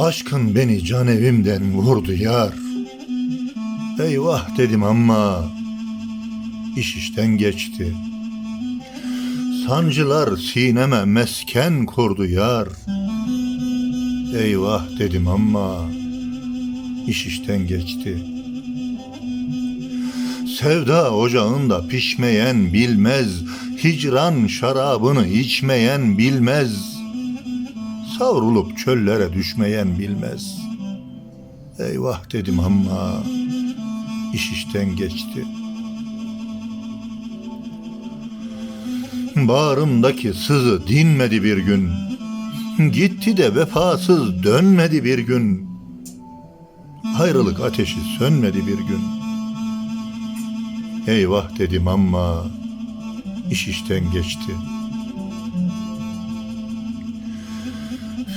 Aşkın beni can evimden vurdu yar. Eyvah dedim ama iş işten geçti. Sancılar sineme mesken kurdu yar. Eyvah dedim ama iş işten geçti. Sevda ocağında pişmeyen bilmez, hicran şarabını içmeyen bilmez, savrulup çöllere düşmeyen bilmez. Eyvah dedim ama iş işten geçti. Bağrımdaki sızı dinmedi bir gün. Gitti de vefasız dönmedi bir gün. Ayrılık ateşi sönmedi bir gün. Eyvah dedim ama iş işten geçti.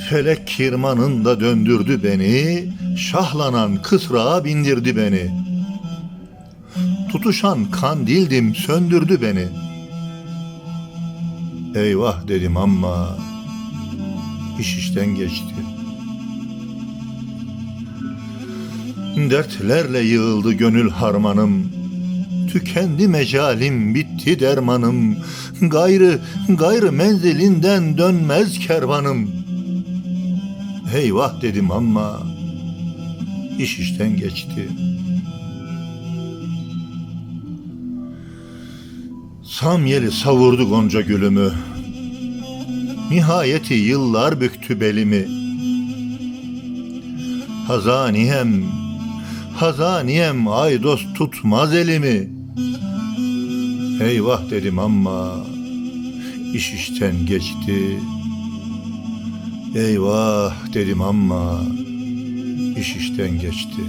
Felek kirmanında döndürdü beni, şahlanan kısrağa bindirdi beni. Tutuşan kandildim söndürdü beni. Eyvah dedim ama iş işten geçti. Dertlerle yığıldı gönül harmanım. Tükendi mecalim, bitti dermanım. Gayrı, gayrı menzilinden dönmez kervanım. Eyvah dedim ama iş işten geçti. Samyeli savurdu gonca gülümü. Nihayeti yıllar büktü belimi. Hazaniyem, hazaniyem aydos tutmaz elimi. Eyvah dedim ama iş işten geçti. Eyvah dedim ama iş işten geçti.